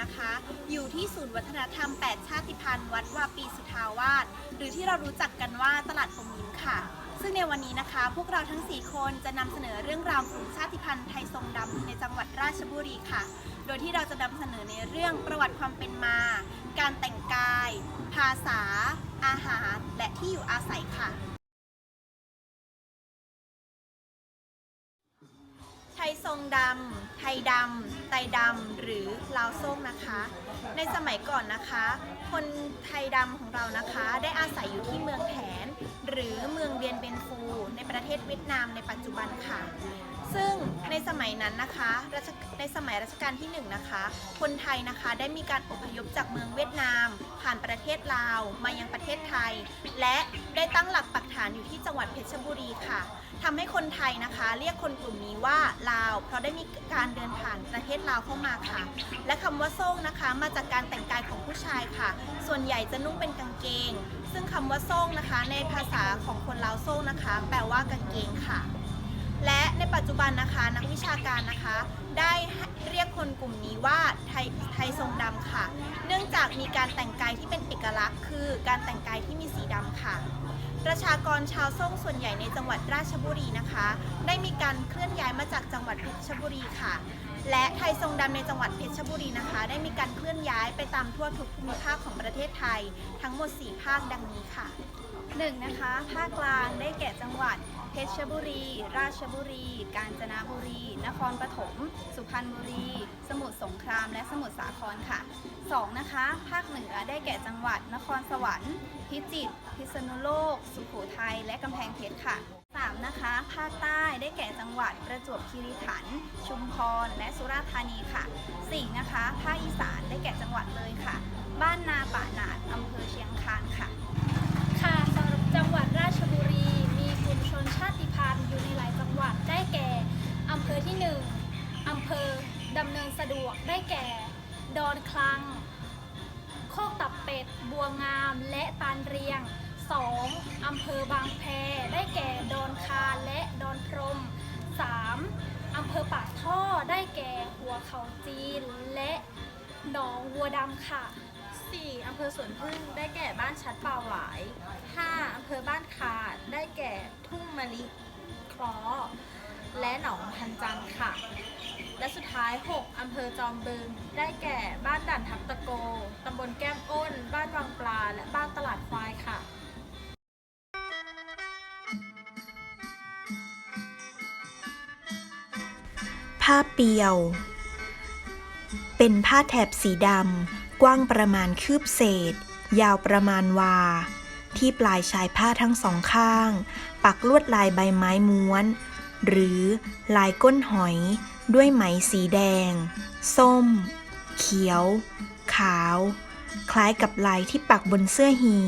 นะคะ อยู่ที่ศูนย์วัฒนธรรม 8 ชาติพันธุ์วัดวาปีสุทาวาสหรือที่เรารู้จักกันว่าตลาดอมยิ้มค่ะ ซึ่งในวันนี้นะคะ พวกเราทั้ง 4 คนจะนำเสนอเรื่องราวกลุ่มชาติพันธุ์ไทยทรงดำในจังหวัดราชบุรีค่ะ โดยที่เราจะนำเสนอในเรื่องประวัติความเป็นมา การแต่งกาย ภาษา อาหาร และที่อยู่อาศัยค่ะ ทยทรงดำไทยดำไตดำหรือลาวส้มนะคะ ในสมัยก่อนนะคะ คนไทยดำของเรานะคะ ได้อาศัยอยู่ที่เมืองแถนหรือเมืองเบียนเบนฟู ในประเทศเวียดนามในปัจจุบันค่ะ ซึ่งในสมัยนั้นนะคะในสมัยรัชกาลที่หนึ่งนะคะ คนไทยนะคะได้มีการอพยพจากเมืองเวียดนาม ผ่านประเทศลาวมายังประเทศไทย และได้ตั้งหลักปักฐานอยู่ที่จังหวัดเพชรบุรีค่ะ ทำให้คนไทยนะคะ เรียกคนกลุ่มนี้ว่าลาว เพราะได้มีการเดินผ่านประเทศลาวเข้ามาค่ะ และคำว่าโซ่งนะคะ มาจากการแต่งกายของผู้ชายค่ะ ส่วนใหญ่จะนุ่งเป็นกางเกง ซึ่งคำว่าโซ่งนะคะ ในภาษาของคนลาวโซ่งนะคะ แปลว่ากางเกงค่ะ และในปัจจุบันนะคะนักวิชาการนะคะ ได้เรียกคนกลุ่มนี้ว่าไทยไทยทรงดำค่ะ เนื่องจากมีการแต่งกายที่เป็นเอกลักษณ์ คือการแต่งกายที่มีสีดำค่ะ ประชากรชาวซ่งส่วนใหญ่ในจังหวัดราชบุรีนะคะ ได้มีการเคลื่อนย้ายมาจากจังหวัดเพชรบุรีค่ะ และไทยทรงดำในจังหวัดเพชรบุรีนะคะ ได้มีการเคลื่อนย้ายไปตามทั่วทุกภูมิภาคของประเทศไทย ทั้งหมด 4 ภาคดังนี้ค่ะหนึ่งนะคะภาคกลางได้แก่จังหวัด เพชรบุรี ราชบุรี กาญจนบุรี นครปฐม สุพรรณบุรี สมุทรสงคราม และสมุทรสาครค่ะ 2. นะคะ ภาคเหนือได้แก่จังหวัด นครสวรรค์ พิจิตร พิษณุโลก สุโขทัย และกำแพงเพชรค่ะ 3. นะคะ ภาคใต้ได้แก่จังหวัดประจวบคีรีขันธ์ ชุมพร และสุราษฎร์ธานีค่ะ 4. นะคะ ภาคอีสานได้แก่จังหวัดเลยค่ะ บ้านนาป่าหนาดอำเภอเชียงคานค่ะค่ะสำหรับจังหวัดราชบุรี มีกลุ่มชนชาติพันธุ์อยู่ในหลายจังหวัดได้แก่อำเภอ ที่ 1 อำเภอดำเนินสะดวกได้แก่ ดอนคลัง โคกตับเป็ด บัวงามและตาลเรียง 2. อำเภอบางแพได้แก่ดอนคาและดอนพรม 3. อำเภอปากท่อได้แก่หัวเขาจีนและหนองวัวดำค่ะ 4. อำเภอสวนพึ่งได้แก่บ้านชัดป่าหวาย 5. อำเภอบ้านขาดได้แก่ทุ่งมะลิคราะห์ และหนองพันจันค่ะ และสุดท้าย 6. อำเภอจอมบึง ได้แก่บ้านด่านทับตะโก ตำบลแก้มอ้น บ้านวังปลา และบ้านตลาดควายค่ะผ้าเปียว เป็นผ้าแถบสีดำ กว้างประมาณคืบเศษ ยาวประมาณวา ที่ปลายชายผ้าทั้งสองข้าง ปักลวดลายใบไม้ม้วน หรือลายก้นหอยด้วยไหมสีแดง ส้ม เขียว ขาว คล้ายกับลายที่ปักบนเสื้อฮี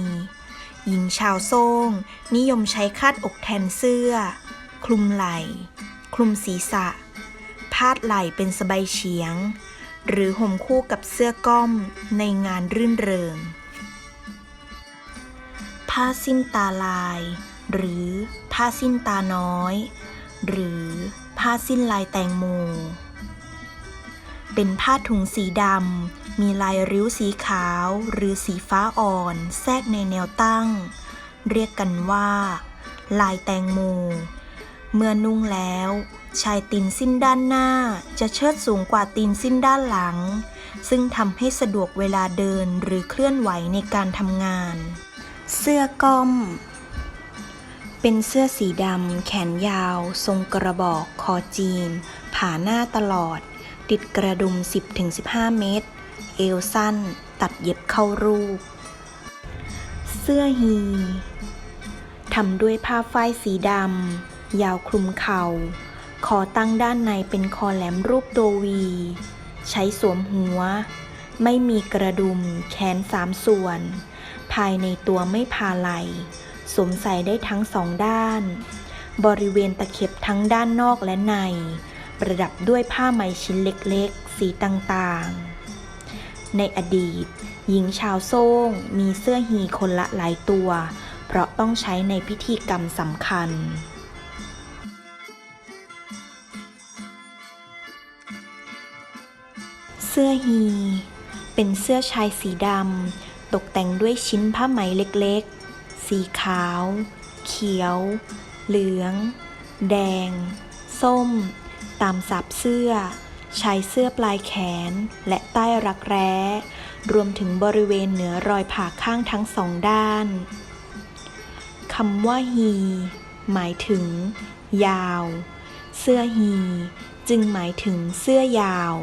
หญิงชาวโซ่งนิยมใช้คาดอกแทนเสื้อ คลุมไหล่ คลุมศีรษะ พาดไหล่เป็นสบายเฉียง หรือห่มคู่กับเสื้อก้อมในงานรื่นเริง ผ้าสิ้นตาลาย หรือผ้าสิ้นตาน้อย หรือผ้าสิ้นลายแตงโม เป็นผ้าถุงสีดำ มีลายริ้วสีขาวหรือสีฟ้าอ่อน แทรกในแนวตั้ง เรียกกันว่า ลายแตงโม เมื่อนุ่งแล้ว ชายตีนสิ้นด้านหน้าจะเชิดสูงกว่าตีนสิ้นด้านหลัง ซึ่งทำให้สะดวกเวลาเดินหรือเคลื่อนไหวในการทำงาน เสื้อก้อม เป็นเสื้อสีดำแขนยาว ทรงกระบอกคอจีน ผ่าหน้าตลอด ติดกระดุม 10-15 เมตร เอวสั้น ตัดเย็บเข้ารูป เสื้อฮีทำด้วยผ้าฝ้ายสีดำยาวคลุมเข่า คอตั้งด้านในเป็นคอแหลมรูปตัววี ใช้สวมหัว ไม่มีกระดุม แขนสามส่วน ภายในตัวไม่พาไหล สวมใส่ได้ทั้งสองด้าน บริเวณตะเข็บทั้งด้านนอกและใน ประดับด้วยผ้าไหมชิ้นเล็กๆ สีต่างๆ ในอดีต หญิงชาวโซ่งมีเสื้อฮีคนละหลายตัว เพราะต้องใช้ในพิธีกรรมสำคัญเสื้อฮี เป็นเสื้อชายสีดำ ตกแต่งด้วยชิ้นผ้าไหมเล็กๆ สีขาว เขียว เหลือง แดง ส้ม ตามสับเสื้อ ชายเสื้อปลายแขนและใต้รักแร้ รวมถึงบริเวณเหนือรอยผ่าข้างทั้งสองด้านคำว่าฮีหมายถึง ยาว เสื้อฮีจึงหมายถึงเสื้อยาว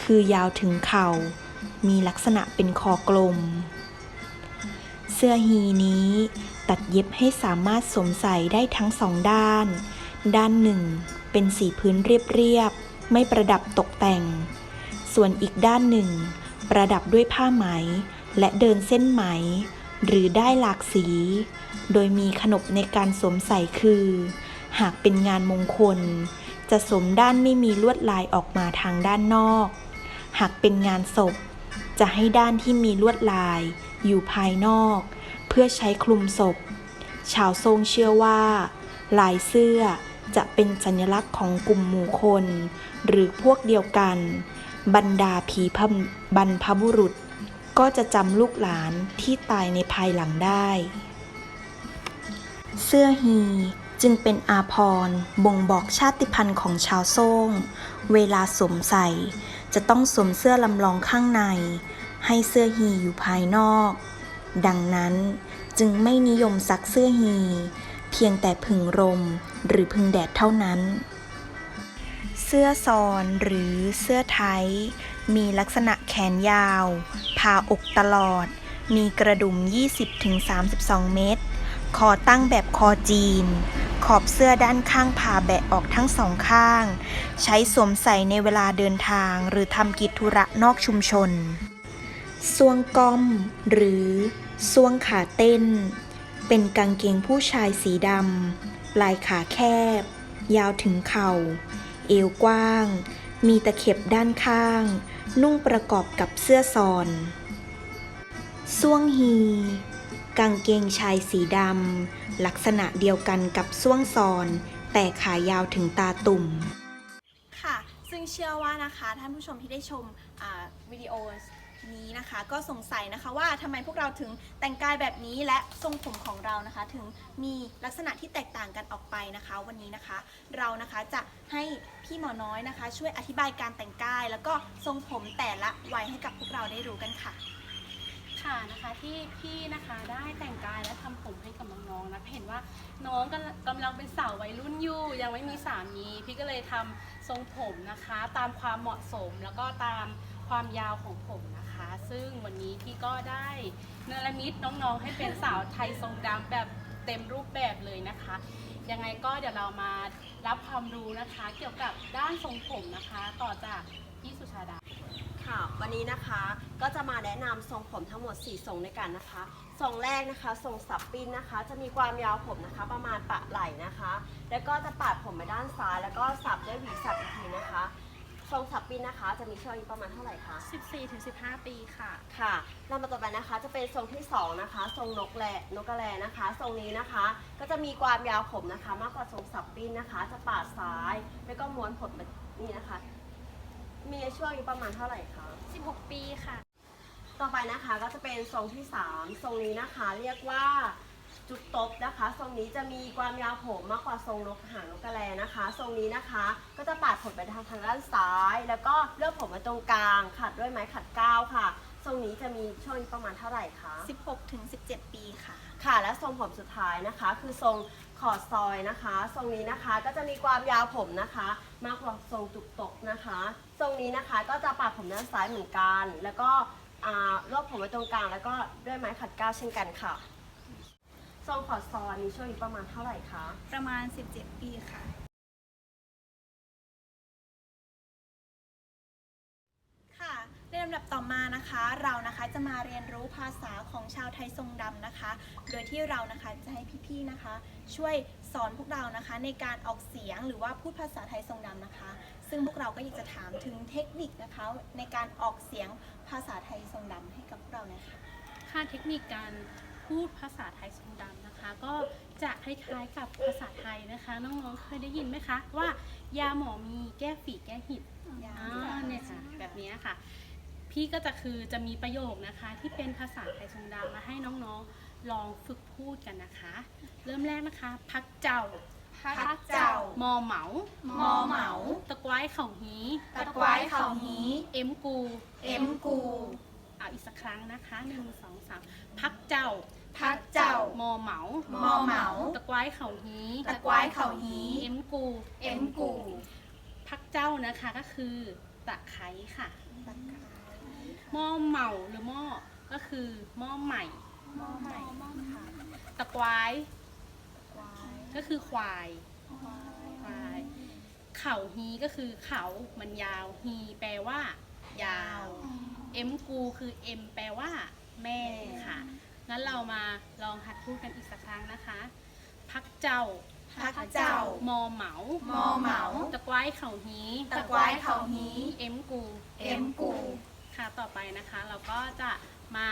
คือยาวถึงเข่า มีลักษณะเป็นคอกลม เสื้อฮีนี้ ตัดเย็บให้สามารถสวมใส่ได้ทั้งสองด้าน ด้านหนึ่ง เป็นสีพื้นเรียบๆ ไม่ประดับตกแต่ง ส่วนอีกด้านหนึ่ง ประดับด้วยผ้าไหม และเดินเส้นไหม หรือได้หลากสี โดยมีขนบในการสวมใส่คือ หากเป็นงานมงคล จะสวมด้านไม่มีลวดลายออกมาทางด้านนอก หากเป็นงานศพ จะให้ด้านที่มีลวดลาย อยู่ภายนอก เพื่อใช้คลุมศพ ชาวทรงเชื่อว่า ลายเสื้อจะเป็นสัญลักษณ์ของกลุ่มหมู่คน หรือพวกเดียวกัน บรรดาผีพบรรพบุรุษ ก็จะจำลูกหลานที่ตายในภายหลังได้ เสื้อฮีจึงเป็นอาภรณ์บ่งบอกชาติพันธุ์ของชาวโซ่ง เวลาสวมใส่ จะต้องสวมเสื้อลำลองข้างใน ให้เสื้อฮีอยู่ภายนอก ดังนั้นจึงไม่นิยมซักเสื้อฮี เพียงแต่พึงรมหรือพึงแดดเท่านั้น เสื้อซอนหรือเสื้อไทย มีลักษณะแขนยาวผ่าอกตลอด มีกระดุม 20-32 เมตร คอตั้งแบบคอจีน ขอบเสื้อด้านข้างผ่าแบะออกทั้งสองข้าง ใช้สวมใส่ในเวลาเดินทางหรือทำกิจธุระนอกชุมชน ซวงก้อม หรือซวงขาเต้น เป็นกางเกงผู้ชายสีดำ ปลายขาแคบ ยาวถึงเข่า เอวกว้าง มีตะเข็บด้านข้าง นุ่งประกอบกับเสื้อซอนซวงฮี กางเกงชายสีดำ ลักษณะเดียวกันกับซ่วงซอน แต่ขายาวถึงตาตุ่ม ค่ะ ซึ่งเชื่อว่านะคะ ท่านผู้ชมที่ได้ชมวิดีโอ นี้นะคะ ก็สงสัยนะคะว่าทำไมพวกเราถึงแต่งกายแบบนี้และทรงผมของเรานะคะ ถึงมีลักษณะที่แตกต่างกันออกไปนะคะ วันนี้นะคะ เรานะคะจะให้พี่หมอน้อยนะคะ ช่วยอธิบายการแต่งกาย แล้วก็ทรงผมแต่ละวัยให้กับพวกเราได้รู้กันค่ะ ค่ะนะคะที่พี่นะคะได้แต่งกายและทำผมให้กับน้องๆนะเห็นว่าน้องกำลังกำลังเป็นสาววัยรุ่นอยู่ ยังไม่มีสามี พี่ก็เลยทำทรงผมนะคะ ตามความเหมาะสมแล้วก็ตาม ความยาวของผมนะคะ ซึ่งวันนี้พี่ก็ได้เนรมิตน้องๆให้เป็นสาวไทยทรงดำแบบเต็มรูปแบบเลยนะคะ ยังไงก็เดี๋ยวเรามารับความรู้นะคะ เกี่ยวกับด้านทรงผมนะคะ ต่อจากพี่สุชาดาค่ะ วันนี้นะคะก็จะมาแนะนำทรงผมทั้งหมด 4 ทรงด้วยกันนะคะทรงแรกนะคะทรงสับปิ้นนะคะ จะมีความยาวผมนะคะ ประมาณปะไหล่นะคะ แล้วก็จะปาดผมไปด้านซ้าย แล้วก็สับด้วยหวีสับอีกทีนะคะ ทรงสับปิ้นนะคะ จะมีช่วงอายุประมาณเท่าไหร่คะ14-15 ปีค่ะ ค่ะลำดับต่อไปนะคะ จะเป็นทรงที่สองนะคะ ทรงนกแรนกกระแรนะคะ ทรงนี้นะคะ ก็จะมีความยาวผมนะคะ มากกว่าทรงสับปิ้นนะคะ จะปาดซ้ายแล้วก็ม้วนผมแบบนี้นะคะ มีช่วงอายุประมาณเท่าไหร่คะ 16 ปีค่ะ ต่อไปนะคะก็จะเป็นทรงที่ 3 ทรงนี้นะคะ เรียกว่า จุดตบนะคะทรงนี้จะมีความยาวผมมากกว่าทรงนกหางนกกระแรนะคะทรงนี้นะคะก็จะปาดผมไปทางทางด้านซ้าย แล้วก็เลือกผมไว้ตรงกลางขัดด้วยไม้ขัดก้าวค่ะทรงนี้จะมีช่วงอายุประมาณเท่าไหร่คะ16ถึง17 ปีค่ะ ค่ะและทรงผมสุดท้ายนะคะ คือทรงขอดซอยนะคะทรงนี้นะคะก็จะมีความยาวผมนะคะ มากกว่าทรงจุกตกนะคะทรงนี้นะคะก็จะปาดผมด้านซ้ายเหมือนกัน แล้วก็อ่ารวบผมไว้ตรงกลาง แล้วก็ด้วยไม้ขัดก้าวเช่นกันค่ะ ทรงขอดซอยมีช่วงอายุประมาณเท่าไหร่คะ ประมาณ 17 ปีค่ะ ค่ะในลำดับต่อมานะคะ เรานะคะจะมาเรียนรู้ภาษาของชาวไทยทรงดำนะคะ โดยที่เรานะคะจะให้พี่ๆนะคะ ช่วยสอนพวกเรานะคะ ในการออกเสียงหรือว่าพูดภาษาไทยทรงดำนะคะ ซึ่งพวกเราก็อยากจะถามถึงเทคนิคนะคะ ในการออกเสียงภาษาไทยทรงดำให้กับพวกเรานะคะ ค่าเทคนิคการ พูดภาษาไทยทรงดำนะคะ ก็จะคล้ายๆกับภาษาไทยนะคะ น้องๆเคยได้ยินไหมคะว่ายาหมอมีแก้ฝีแก้หิดอ่าเนี่ยค่ะแบบนี้ค่ะ พี่ก็จะคือจะมีประโยคนะคะ ที่เป็นภาษาไทยทรงดำมาให้น้องๆลองฝึกพูดกันนะคะ เริ่มแรกนะคะ พักเจ้าพักเจ้ามอเหมามอเหมา ตะกวายเข่าฮีตะกวายเข่าหี เอ็มกู เอ็มกู เอาอีกสักครั้งนะคะหนึ่งสองสามพักเจ้า พักเจ้ามอเหมามอเหมา ตะกวายเข่าฮีตะกวายเข่าหีเอ็มกูเอ็มกู พักเจ้านะคะก็คือตะไคร้ค่ะหม้อเหมาหรือหม้อก็คือหม้อใหม่ตะกวายก็คือควายควายเข่าฮีก็คือเขามันยาวฮีแปลว่า ยาว เอ็มกูคือเอ็มแปลว่า แม่ค่ะ งั้นเรามาลองหัดพูดกันอีกสักครั้งนะคะ พักเจ้า พักเจ้า มอเหมามอเหมา ตะกวายเข่าฮีตะกวายเข่าหีเอ็มกูเอ็มกู ค่ะ ต่อไปนะคะ เราก็จะมา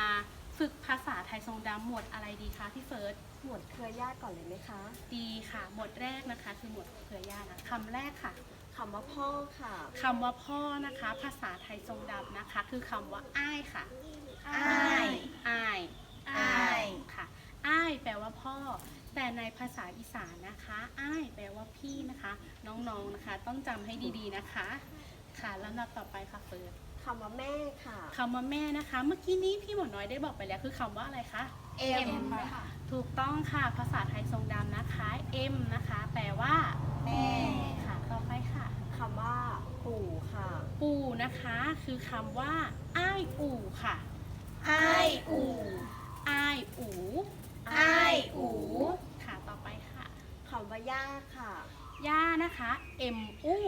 ฝึกภาษาไทยทรงดำหมวดอะไรดีคะพี่เฟิร์ส หมวดเครือญาติก่อนเลยไหมคะดีค่ะ หมวดแรกนะคะ คือหมวดเครือญาตินะคำแรกค่ะคำว่าพ่อค่ะคำว่าพ่อนะคะ ภาษาไทยทรงดำนะคะ คือคำว่าอ้ายค่ะอ้ายอ้ายอ้ายค่ะอ้ายแปลว่าพ่อ แต่ในภาษาอีสานนะคะอ้ายแปลว่าพี่นะคะ น้องๆนะคะ ต้องจำให้ดีๆนะคะ ค่ะลำดับต่อไปค่ะเฟิร์ส คำว่าแม่ค่ะ คำว่าแม่นะคะ เมื่อกี้นี้พี่หมอน้อยได้บอกไปแล้วคือคำว่าอะไรคะเอ็มถูกต้องค่ะภาษาไทยทรงดำนะคะ M นะคะ แปลว่าแม่ค่ะต่อไปค่ะ คำว่าปู่ค่ะ ปู่นะคะ คือคำว่าอ้ายอู่ค่ะอ้ายอู่อ้ายอู่อ้ายอู่ค่ะต่อไปค่ะคำว่าย่าค่ะ ย่านะคะ M อู้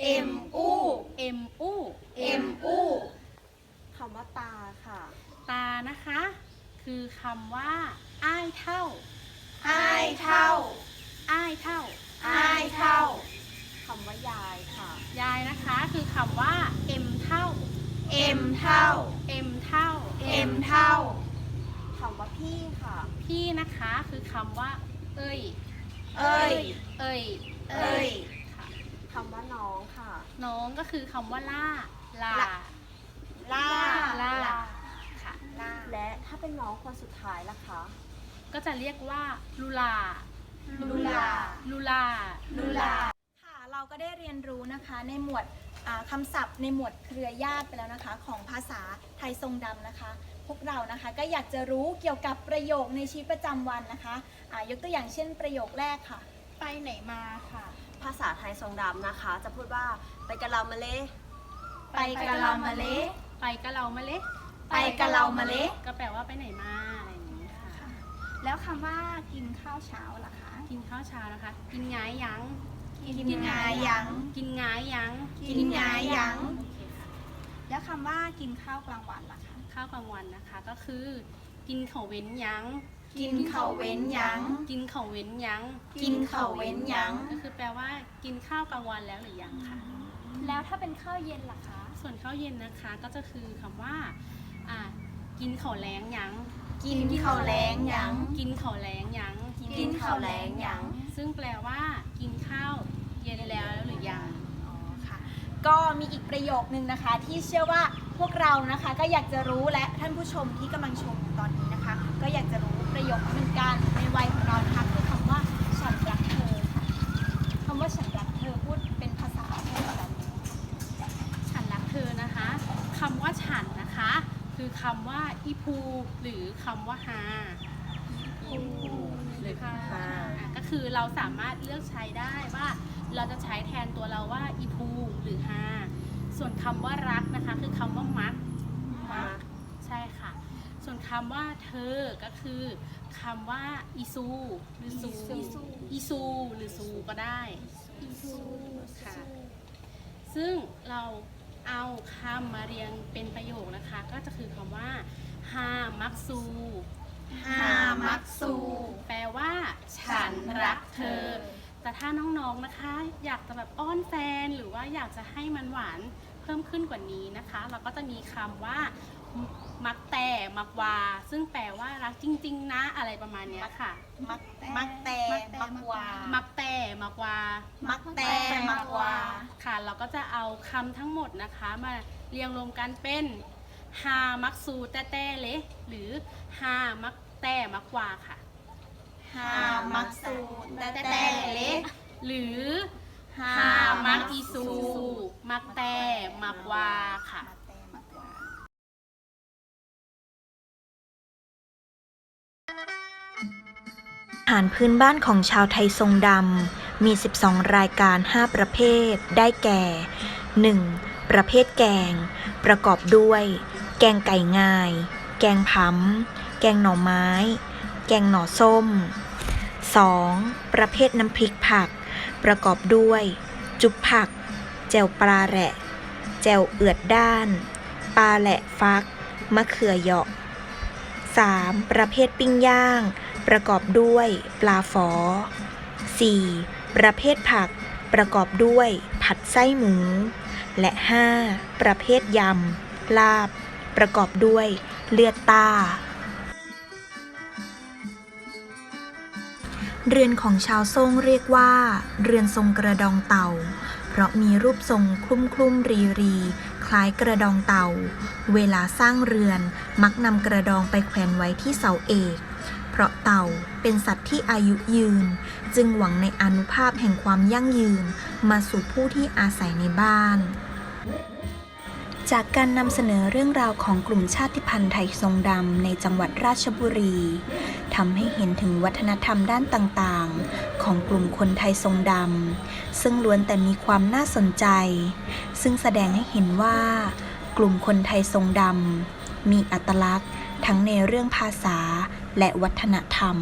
เอ็มอู้ M อู้เอ็มอู้คำว่าตาค่ะ ตานะคะ คือคำว่า อ้ายเท่า อ้ายเท่า อ้ายเท่า อ้ายเท่าคำว่ายายค่ะ ยายนะคะคือคำว่า M เท่าเอ็มเท่า M เท่าเอ็มเท่าคำว่าพี่ค่ะ พี่นะคะคือคำว่า เอ้ย เอ้ย เอ้ย เอ้ยค่ะคำว่าน้องค่ะ น้องก็คือคำว่าล่าลา ล่าล่า ค่ะและถ้าเป็นน้องคนสุดท้ายล่ะคะ ก็จะเรียกว่าลูลา ลูลา ลูลา ลูลา ค่ะ เราก็ได้เรียนรู้นะคะในหมวดอ่าคำศัพท์ในหมวดเครือญาติไปแล้วนะคะ ของภาษาไทยทรงดำนะคะ พวกเรานะคะก็อยากจะรู้เกี่ยวกับประโยคในชีวิตประจำวันนะคะอ่ายกตัวอย่างเช่นประโยคแรกค่ะ ไปไหนมาค่ะ ภาษาไทยทรงดำนะคะ จะพูดว่า ไปกะเรามาเล่ไปกะเรามาเละไปกะเรามาเล็กไปกะเรามาเละก็แปลว่าไปไหนมาอะไรอย่างนี้ค่ะ แล้วคำว่ากินข้าวเช้าล่ะคะ กินข้าวเช้านะคะ กินงายยัง กินงายยัง กินงายยังกินงายยังโอเคค่ะแล้วคำว่ากินข้าวกลางวันล่ะคะ ข้าวกลางวันนะคะก็คือ กินเขาวเว้นยังกินข้าวเว้นยัง กินเขาวเว้นยัง กินข้าวเว้นยัง ก็คือแปลว่ากินข้าวกลางวันแล้วหรือยังค่ะ แล้วถ้าเป็นข้าวเย็นล่ะคะ ส่วนข้าวเย็นนะคะก็จะคือคำว่าอ่ากินข้าวแล้งยังกินข้าวแล้งยัง กินข้าวแล้งยังกินข้าวแล้งยัง ซึ่งแปลว่า กินข้าวเย็นแล้วหรือยังอ๋อค่ะ ก็มีอีกประโยคนึงนะคะ ที่เชื่อว่าพวกเรานะคะ ก็อยากจะรู้และท่านผู้ชมที่กำลังชมอยู่ตอนนี้นะคะ ก็อยากจะรู้ประโยคนี้เหมือนกันในวัยของเรานะคะคือคำว่าฉันรักเธอค่ะคำว่าฉันรักเธอพูดเป็นภาษาไทยแบบนี้ ฉันรักเธอนะคะคำว่าฉันนะคะ คือคำว่า อีพูหรือคำว่าฮาหรือฮาอะก็คือเราสามารถเลือกใช้ได้ว่าเราจะใช้แทนตัวเราว่าอีพูหรือฮาส่วนคำว่ารักนะคะคือคำว่ามัดมาใช่ค่ะ ส่วนคำว่าเธอก็คือคำว่าอีซูหรือซูอีซูอีซูหรือซูก็ได้ค่ะซึ่งเราเอาคำมาเรียงเป็นประโยคนะคะ ก็จะคือคำว่า ฮามักซูฮามักซู แปลว่า ฉันรักเธอ แต่ถ้าน้องๆนะคะ อยากจะแบบอ้อนแฟนหรือว่าอยากจะให้มันหวานเพิ่มขึ้นกว่านี้นะคะ เราก็จะมีคำว่า มักแต่มักวา ซึ่งแปลว่ารักจริง ๆ นะอะไรประมาณเนี้ยค่ะ มักมักแต่มักวา มักแต่มักวา มักแต่มักวา ค่ะ เราก็จะเอาคำทั้งหมดนะคะ มาเรียงรวมกันเป็น ฮามักซูแต่แต่เลหรือฮามักแต่มักวาค่ะฮามักสูแต่แต่เล็กหรือฮาฮามัมักกอีอีซูซู มักแต่มักวาค่ะอาหารพื้นบ้านของชาวไทยทรงดำมี 12 รายการ 5 ประเภท ได้แก่ 1. ประเภทแกง ประกอบด้วย แกงไก่ง่าย แกงผำแกงหน่อไม้ แกงหน่อส้ม 2. ประเภทน้ำพริกผัก ประกอบด้วย จุบผัก แจ่วปลาแหละ แจ่วเอือดด้าน ปลาแหละฟัก มะเขือเหยาะ 3. ประเภทปิ้งย่าง ประกอบด้วย ปลาฝอ 4. ประเภทผัก ประกอบด้วย ผัดไส้หมู และ 5. ประเภทยำ ลาบ ประกอบด้วย เลือดตา เรือนของชาวซ่งเรียกว่า เรือนทรงกระดองเต่า เพราะมีรูปทรงคลุ่มคลุ่มรีรี คล้ายกระดองเต่า เวลาสร้างเรือนมักนำกระดองไปแขวนไว้ที่เสาเอกเพราะเต่าเป็นสัตว์ที่อายุยืน จึงหวังในอนุภาพแห่งความยั่งยืน มาสู่ผู้ที่อาศัยในบ้าน จากการนำเสนอเรื่องราวของกลุ่มชาติพันธุ์ไทยทรงดำในจังหวัดราชบุรีทำให้เห็นถึงวัฒนธรรมด้านต่างๆ ของกลุ่มคนไทยทรงดำซึ่งล้วนแต่มีความน่าสนใจ ซึ่งแสดงให้เห็นว่า กลุ่มคนไทยทรงดำมีอัตลักษณ์ทั้งในเรื่องภาษาและวัฒนธรรม